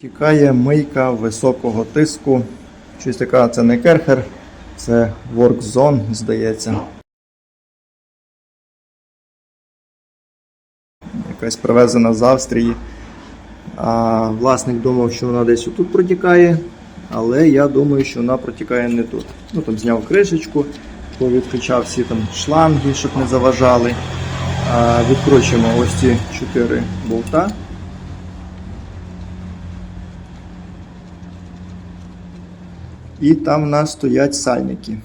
Тікає мийка високого тиску. Щось така, це не керхер, це WorkZone, здається. Якась привезена з Австрії. А власник думав, що вона десь отут протікає, але я думаю, що вона протікає не тут. Ну там зняв кришечку, повідключав всі там шланги, щоб не заважали. А, відкручуємо ось ці 4 болта. І там в нас стоять сальники.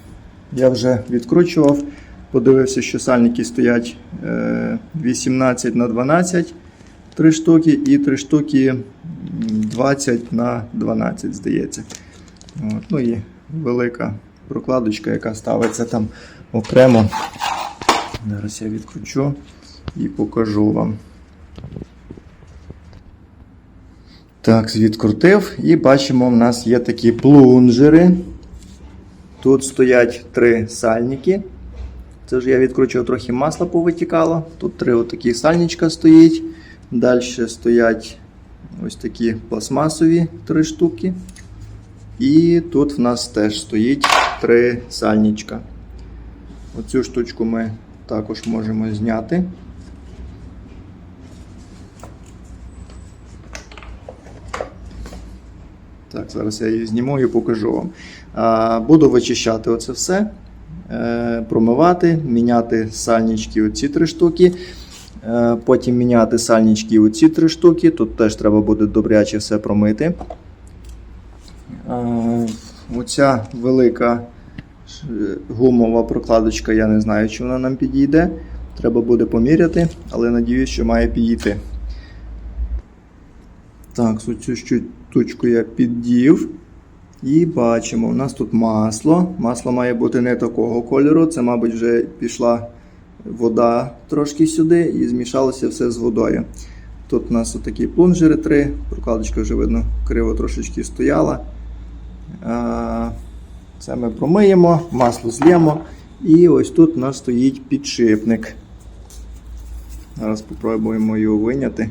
Я вже відкручував, подивився, що сальники стоять е, 18 на 12 3 штуки і 3 штуки 20 на 12, здається. От. Ну і велика прокладочка, яка ставиться там окремо. Зараз я відкручу і покажу вам. Так, відкрутив і бачимо, в нас є такі плунжери. Тут стоять три сальники. Це ж я відкручував трохи масла повитікало. Тут три отакі сальничка стоїть. Далі стоять ось такі пластмасові три штуки. І тут в нас теж стоїть три сальничка. Оцю штучку ми також можемо зняти. Так, зараз я її зніму і покажу вам. Буду вичищати оце все, е, промивати, міняти сальнички оці три штуки. Е, потім міняти сальнички оці три штуки. Тут теж треба буде добряче все промити. Е, оця велика гумова прокладочка, я не знаю, чи вона нам підійде. Треба буде поміряти, але надіюсь, що має підійти. Так, цю штучку я піддів. І бачимо, у нас тут масло. Масло має бути не такого кольору. Це, мабуть, вже пішла вода трошки сюди і змішалося все з водою. Тут у нас такі плунжери три. Прокладочка вже видно криво трошечки стояла. Це ми промиємо, масло злємо. І ось тут у нас стоїть підшипник. Зараз спробуємо його виняти.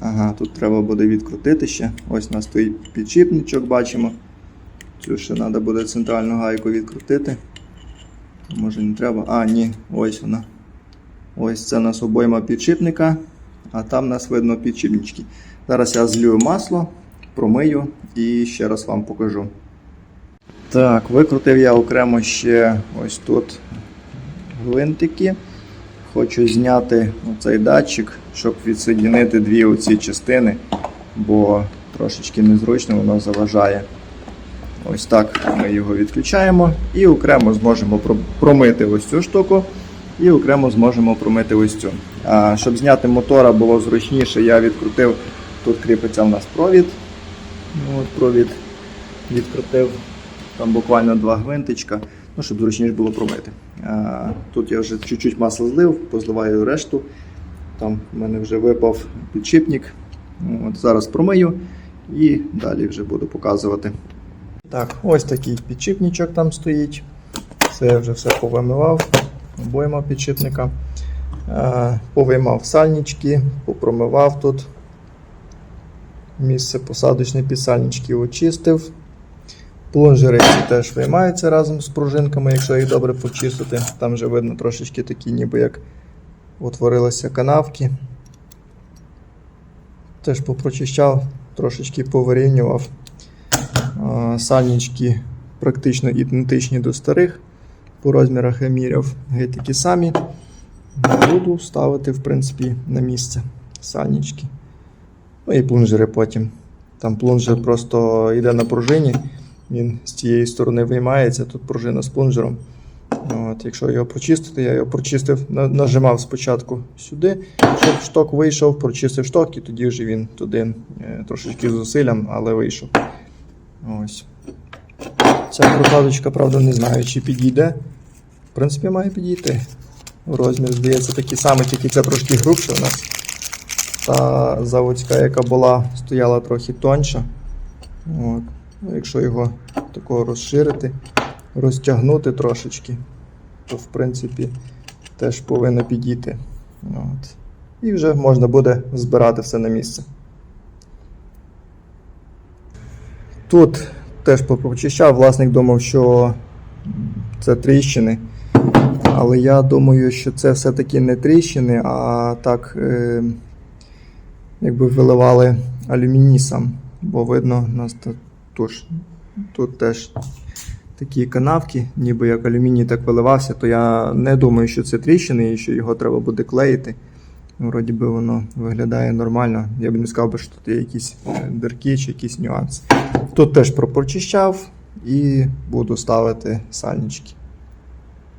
Ага, тут треба буде відкрутити ще. Ось у нас стоїть підшипничок, бачимо. Цю ще треба буде центральну гайку відкрутити. Може не треба. А, ні, ось вона. Ось це у нас обойма підшипника, а там у нас видно підшипнички. Зараз я злю масло, промию і ще раз вам покажу. Так, викрутив я окремо ще ось тут гвинтики. Хочу зняти оцей датчик, щоб відсоединити дві оці частини, бо трошечки незручно воно заважає. Ось так ми його відключаємо і окремо зможемо промити ось цю штуку, і окремо зможемо промити ось цю. А, щоб зняти мотора було зручніше, я відкрутив, тут кріпиться в нас провід. Ну, от провід відкрутив, там буквально два гвинтичка, ну, щоб зручніше було промити. А, тут я вже чуть-чуть масла злив, позливаю решту. Там в мене вже випав підшипник. От, зараз промию і далі вже буду показувати. Так, ось такий підшипничок там стоїть. Це я вже все повимивав, обойма підшипника. Е, Повиймав сальнички, попромивав тут. Місце посадочне під сальнички очистив. Плунжериці теж виймаються разом з пружинками, якщо їх добре почистити. Там вже видно трошечки такі, ніби як утворилися канавки. Теж попрочищав, трошечки повирівнював. Сальнички практично ідентичні до старих. По розмірах я міряв геть такі самі. Буду ставити, в принципі, на місце сальнички. Ну і плунжери потім. Там плунжер просто йде на пружині, він з цієї сторони виймається, тут пружина з плунжером. От, якщо його прочистити, я його прочистив, нажимав спочатку сюди, щоб шток вийшов, прочистив шток і тоді вже він туди е, трошечки зусиллям, але вийшов. Ось. Ця прокладочка, правда, не знаю, чи підійде. В принципі, має підійти. Розмір, здається, такий самий, тільки це трошки грубше у нас. Та заводська, яка була, стояла трохи тоньша. От. Ну, якщо його такого розширити, розтягнути трошечки, то в принципі теж повинно підійти. От. І вже можна буде збирати все на місце. Тут теж прочищав, власник думав, що це тріщини. Але я думаю, що це все-таки не тріщини, а так е, якби виливали алюмінісом. Бо видно, у нас тут, тут теж такі канавки, ніби як алюміній так виливався, то я не думаю, що це тріщини і що його треба буде клеїти. Вроді би воно виглядає нормально. Я б не сказав, що тут є якісь е, дирки чи якісь нюанси. Тут теж прочищав і буду ставити сальнички.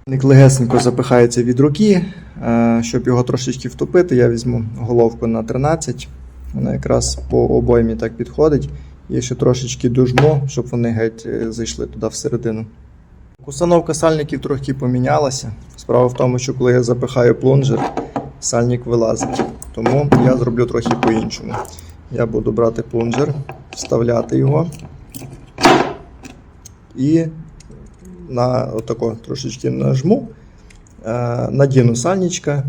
Ник легесенько запихається від руки. Е, Щоб його трошечки втопити, я візьму головку на 13. Вона якраз по обоймі так підходить. І ще трошечки дожму, щоб вони геть е, зайшли туди всередину. Установка сальників трохи помінялася. Справа в тому, що коли я запихаю плунжер, сальник вилазить. Тому я зроблю трохи по-іншому. Я буду брати плунжер, вставляти його і на отако трошечки нажму, е, надіну сальничка,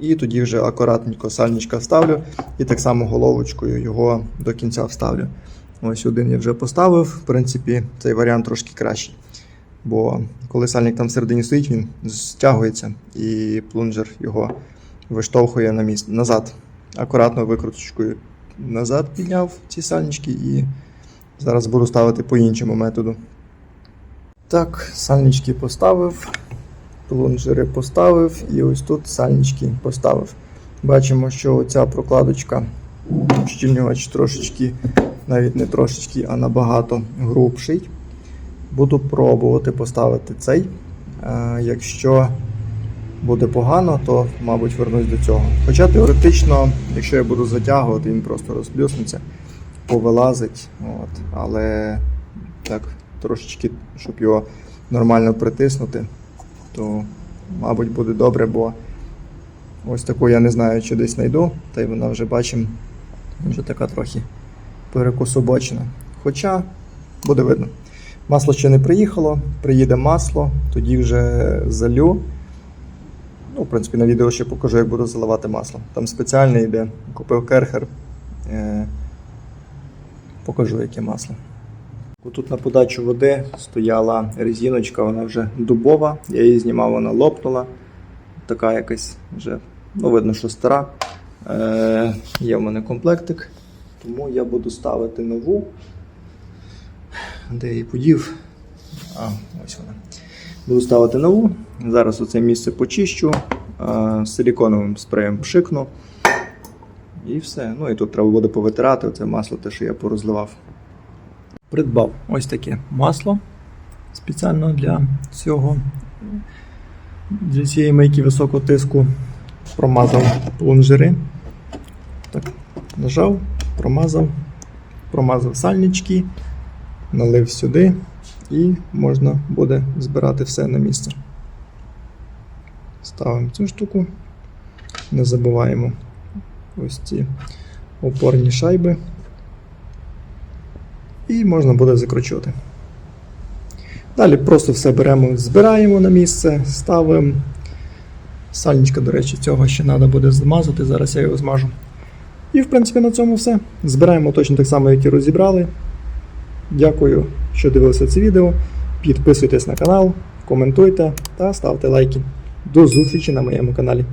і тоді вже акуратненько сальничка вставлю, і так само головочкою його до кінця вставлю. Ось один я вже поставив. В принципі, цей варіант трошки кращий. Бо коли сальник там всередині стоїть, він стягується і плунжер його виштовхує на місце назад. Акуратно викруточкою назад підняв ці сальнички і зараз буду ставити по іншому методу. Так, сальнички поставив, плунжери поставив і ось тут сальнички поставив. Бачимо, що ця прокладочка щільнювач трошечки, навіть не трошечки, а набагато грубший. Буду пробувати поставити цей. Е, Якщо буде погано, то, мабуть, вернусь до цього. Хоча теоретично, якщо я буду затягувати, він просто розплюснеться, повилазить. От. Але так, трошечки, щоб його нормально притиснути, то, мабуть, буде добре, бо ось таку я не знаю, чи десь знайду, та й вона вже бачимо, вже така трохи перекособочена. Хоча буде видно. Масло ще не приїхало, приїде масло, тоді вже залю. Ну, в принципі, на відео ще покажу, як буду заливати масло. Там спеціальне йде. Купив керхер. Е, покажу, яке масло. Тут на подачу води стояла резиночка, вона вже дубова. Я її знімав, вона лопнула. Така якась вже, ну, видно, що стара. Е, є в мене комплектик, тому я буду ставити нову. Де її подів? А, ось вона. Буду ставити нову. Зараз оце місце почищу, е, силіконовим спреєм пшикну. І все. Ну і тут треба буде повитирати оце масло, те, що я порозливав. Придбав ось таке масло спеціально для цього. Для цієї мийки високого тиску промазав плунжери. Нажав, промазав, промазав сальнички, налив сюди і можна буде збирати все на місце. Ставимо цю штуку, не забуваємо ось ці опорні шайби. І можна буде закручувати. Далі просто все беремо, збираємо на місце, ставимо. Сальничка, до речі, цього ще треба буде змазати, зараз я його змажу. І, в принципі, на цьому все. Збираємо точно так само, як і розібрали. Дякую, що дивилися це відео. Підписуйтесь на канал, коментуйте та ставте лайки. До зустрічі на моєму каналі.